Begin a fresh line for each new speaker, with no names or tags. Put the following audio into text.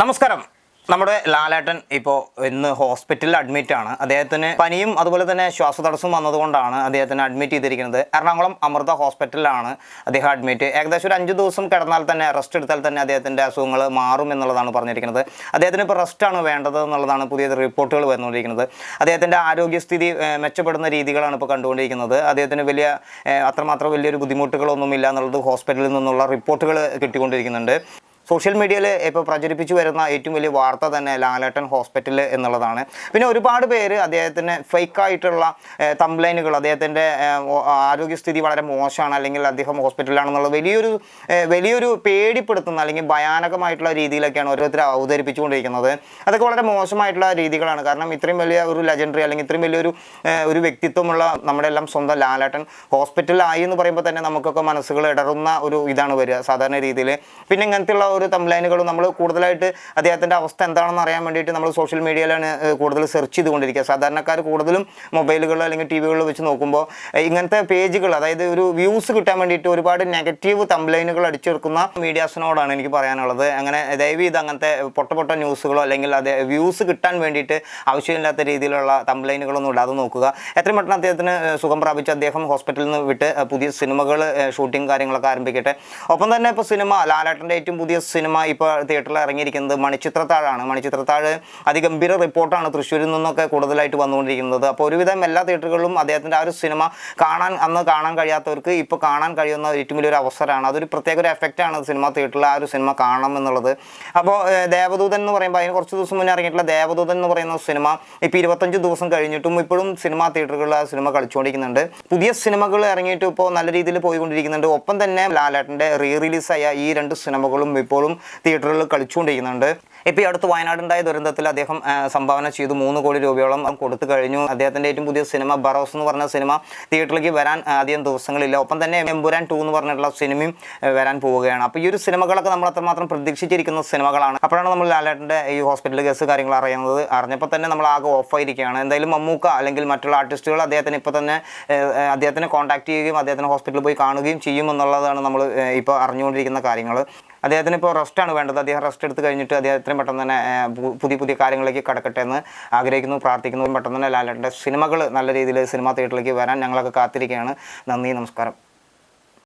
നമസ്കാരം. നമ്മുടെ ലാലേട്ടൻ ഇപ്പോൾ ഇന്ന് ഹോസ്പിറ്റലിൽ അഡ്മിറ്റ് ആണ്. അദ്ദേഹത്തിന് പനിയും അതുപോലെ തന്നെ ശ്വാസതടസ്സവും വന്നതുകൊണ്ടാണ് അദ്ദേഹത്തിന് അഡ്മിറ്റ് ചെയ്തിരിക്കുന്നത്. എറണാകുളം അമൃത ഹോസ്പിറ്റലിലാണ് അദ്ദേഹം അഡ്മിറ്റ് ഏകദേശം ഒരു അഞ്ച് ദിവസം കിടന്നാൽ തന്നെ റെസ്റ്റ് എടുത്താൽ തന്നെ അദ്ദേഹത്തിന്റെ അസുഖങ്ങൾ മാറും എന്നുള്ളതാണ് പറഞ്ഞിരിക്കുന്നത്. അദ്ദേഹത്തിന് ഇപ്പോൾ റെസ്റ്റാണ് വേണ്ടത് എന്നുള്ളതാണ് പുതിയ റിപ്പോർട്ടുകൾ വന്നുകൊണ്ടിരിക്കുന്നത്. അദ്ദേഹത്തിന്റെ ആരോഗ്യസ്ഥിതി മെച്ചപ്പെടുന്ന രീതികളാണ് ഇപ്പോൾ കണ്ടുകൊണ്ടിരിക്കുന്നത്. അദ്ദേഹത്തിന് വലിയ അത്രമാത്രം വലിയൊരു ബുദ്ധിമുട്ടുകളൊന്നുമില്ല എന്നുള്ളത് ഹോസ്പിറ്റലിൽ നിന്നുള്ള റിപ്പോർട്ടുകൾ കിട്ടിക്കൊണ്ടിരിക്കുന്നുണ്ട്. സോഷ്യൽ മീഡിയയിൽ ഇപ്പോൾ പ്രചരിപ്പിച്ചു വരുന്ന ഏറ്റവും വലിയ വാർത്ത തന്നെ ലാലേട്ടൻ ഹോസ്പിറ്റൽ എന്നുള്ളതാണ്. പിന്നെ ഒരുപാട് പേര് അദ്ദേഹത്തിന് ഫേക്കായിട്ടുള്ള തംപ്ലൈനുകൾ അദ്ദേഹത്തിന്റെ ആരോഗ്യസ്ഥിതി വളരെ മോശമാണ് അല്ലെങ്കിൽ അദ്ദേഹം ഹോസ്പിറ്റലിലാണെന്നുള്ള വലിയൊരു വലിയൊരു പേടിപ്പെടുത്തുന്ന അല്ലെങ്കിൽ ഭയാനകമായിട്ടുള്ള രീതിയിലൊക്കെയാണ് ഓരോരുത്തർ അവതരിപ്പിച്ചുകൊണ്ടിരിക്കുന്നത്. അതൊക്കെ വളരെ മോശമായിട്ടുള്ള രീതികളാണ്. കാരണം ഇത്രയും വലിയ ഒരു ലെജൻഡറി അല്ലെങ്കിൽ ഇത്രയും വലിയൊരു ഒരു വ്യക്തിത്വമുള്ള നമ്മുടെ എല്ലാം സ്വന്തം ലാലേട്ടൻ ഹോസ്പിറ്റലിലായി എന്ന് പറയുമ്പോൾ തന്നെ നമുക്കൊക്കെ മനസ്സുകൾ ഇടറുന്ന ഒരു ഇതാണ് വരിക സാധാരണ രീതിയിൽ. പിന്നെ ഇങ്ങനത്തെയുള്ള ഒരു തംലൈനുകളും നമ്മൾ കൂടുതലായിട്ട് അദ്ദേഹത്തിന്റെ അവസ്ഥ എന്താണെന്ന് അറിയാൻ വേണ്ടിയിട്ട് നമ്മൾ സോഷ്യൽ മീഡിയയിലാണ് കൂടുതൽ സെർച്ച് ചെയ്തുകൊണ്ടിരിക്കുക. സാധാരണക്കാർ കൂടുതലും മൊബൈലുകളിൽ അല്ലെങ്കിൽ ടി വികളിൽ വെച്ച് നോക്കുമ്പോൾ ഇങ്ങനത്തെ പേജുകൾ അതായത് ഒരു വ്യൂസ് കിട്ടാൻ വേണ്ടിയിട്ട് ഒരുപാട് നെഗറ്റീവ് തംലൈനുകൾ അടിച്ചെടുക്കുന്ന മീഡിയാസിനോടാണ് എനിക്ക് പറയാനുള്ളത്. അങ്ങനെ ദയവ് ഇത് അങ്ങനത്തെ പൊട്ട പൊട്ട ന്യൂസുകളോ അല്ലെങ്കിൽ അത് വ്യൂസ് കിട്ടാൻ വേണ്ടിയിട്ട് ആവശ്യമില്ലാത്ത രീതിയിലുള്ള തംലൈനുകളൊന്നും ഇടാതെ നോക്കുക. എത്ര പെട്ടെന്ന് അദ്ദേഹത്തിന് സുഖം പ്രാപിച്ച് അദ്ദേഹം ഹോസ്പിറ്റലിൽ നിന്ന് വിട്ട് പുതിയ സിനിമകൾ ഷൂട്ടിംഗ് കാര്യങ്ങളൊക്കെ ആരംഭിക്കട്ടെ. ഒപ്പം തന്നെ ഇപ്പോൾ സിനിമ ലാലേട്ടന്റെ ഏറ്റവും പുതിയ സിനിമ ഇപ്പോൾ തിയേറ്ററിൽ ഇറങ്ങിയിരിക്കുന്നത് മണിച്ചിത്രത്താഴാണ്. മണിച്ചിത്രത്താഴ് അതിഗംഭീര റിപ്പോർട്ടാണ് തൃശ്ശൂരിൽ നിന്നൊക്കെ കൂടുതലായിട്ട് വന്നുകൊണ്ടിരിക്കുന്നത്. അപ്പോൾ ഒരുവിധം എല്ലാ തിയേറ്ററുകളിലും അദ്ദേഹത്തിന്റെ ആ ഒരു സിനിമ കാണാൻ അന്ന് കാണാൻ കഴിയാത്തവർക്ക് ഇപ്പോൾ കാണാൻ കഴിയുന്ന ഏറ്റവും വലിയൊരു അവസരമാണ്. അതൊരു പ്രത്യേക ഒരു എഫക്റ്റാണ് സിനിമ തിയേറ്ററിൽ ആ ഒരു സിനിമ കാണണം എന്നുള്ളത്. അപ്പോൾ ദേവദൂതൻ എന്ന് പറയുമ്പോൾ അതിന് കുറച്ച് ദിവസം മുന്നേ ഇറങ്ങിയിട്ടുള്ള ദേവദൂതൻ എന്ന് പറയുന്ന സിനിമ ഇപ്പോൾ ഇരുപത്തഞ്ച് ദിവസം കഴിഞ്ഞിട്ടും ഇപ്പോഴും സിനിമാ തിയേറ്ററുകളിൽ ആ സിനിമ കളിച്ചുകൊണ്ടിരിക്കുന്നുണ്ട്. പുതിയ സിനിമകൾ ഇറങ്ങിയിട്ട് ഇപ്പോൾ നല്ല രീതിയിൽ പോയിക്കൊണ്ടിരിക്കുന്നുണ്ട്. ഒപ്പം തന്നെ ലാലേട്ടന്റെ റീ റിലീസായ ഈ രണ്ട് സിനിമകളും ഇപ്പോഴും തിയേറ്ററുകളിൽ കളിച്ചുകൊണ്ടിരിക്കുന്നുണ്ട്. ഇപ്പോൾ ഈ അടുത്ത് വയനാടുണ്ടായ ദുരന്തത്തിൽ അദ്ദേഹം സംഭാവന ചെയ്തു. മൂന്ന് കോടി രൂപയോളം കൊടുത്തു കഴിഞ്ഞു. അദ്ദേഹത്തിന്റെ ഏറ്റവും പുതിയ സിനിമ ബറോസ് എന്ന് പറഞ്ഞ സിനിമ തിയേറ്ററിലേക്ക് വരാൻ അധികം ദിവസങ്ങളില്ല. ഒപ്പം തന്നെ എമ്പുരാൻ ടു എന്ന് പറഞ്ഞിട്ടുള്ള സിനിമയും വരാൻ പോവുകയാണ്. അപ്പോൾ ഈ ഒരു സിനിമകളൊക്കെ നമ്മൾ അത്രമാത്രം പ്രതീക്ഷിച്ചിരിക്കുന്ന സിനിമകളാണ്. അപ്പോഴാണ് നമ്മൾ ലാലേട്ടന്റെ ഈ ഹോസ്പിറ്റൽ കേസ് കാര്യങ്ങൾ അറിയുന്നത്. അറിഞ്ഞപ്പോൾ തന്നെ നമ്മൾ ആകെ ഓഫായിരിക്കുകയാണ്. എന്തായാലും മമ്മൂക്ക അല്ലെങ്കിൽ മറ്റുള്ള ആർട്ടിസ്റ്റുകൾ അദ്ദേഹത്തിന് ഇപ്പോൾ തന്നെ അദ്ദേഹത്തിനെ കോൺടാക്ട് ചെയ്യുകയും അദ്ദേഹത്തിന് ഹോസ്പിറ്റലിൽ പോയി കാണുകയും ചെയ്യും എന്നുള്ളതാണ് നമ്മൾ ഇപ്പോൾ അറിഞ്ഞുകൊണ്ടിരിക്കുന്ന കാര്യങ്ങൾ. അദ്ദേഹത്തിന് ഇപ്പോൾ റെസ്റ്റാണ് വേണ്ടത്. അദ്ദേഹം റെസ്റ്റ് എടുത്ത് കഴിഞ്ഞിട്ട് അദ്ദേഹം എത്രയും പെട്ടെന്ന് തന്നെ പുതിയ പുതിയ കാര്യങ്ങളിലേക്ക് കടക്കട്ടെ എന്ന് ആഗ്രഹിക്കുന്നു പ്രാർത്ഥിക്കുന്നു. പെട്ടെന്ന് തന്നെ ലാലേട്ടന്റെ സിനിമകൾ നല്ല രീതിയിൽ സിനിമാ തിയേറ്ററിലേക്ക് വരാൻ ഞങ്ങളൊക്കെ കാത്തിരിക്കുകയാണ്. നന്ദി നമസ്കാരം.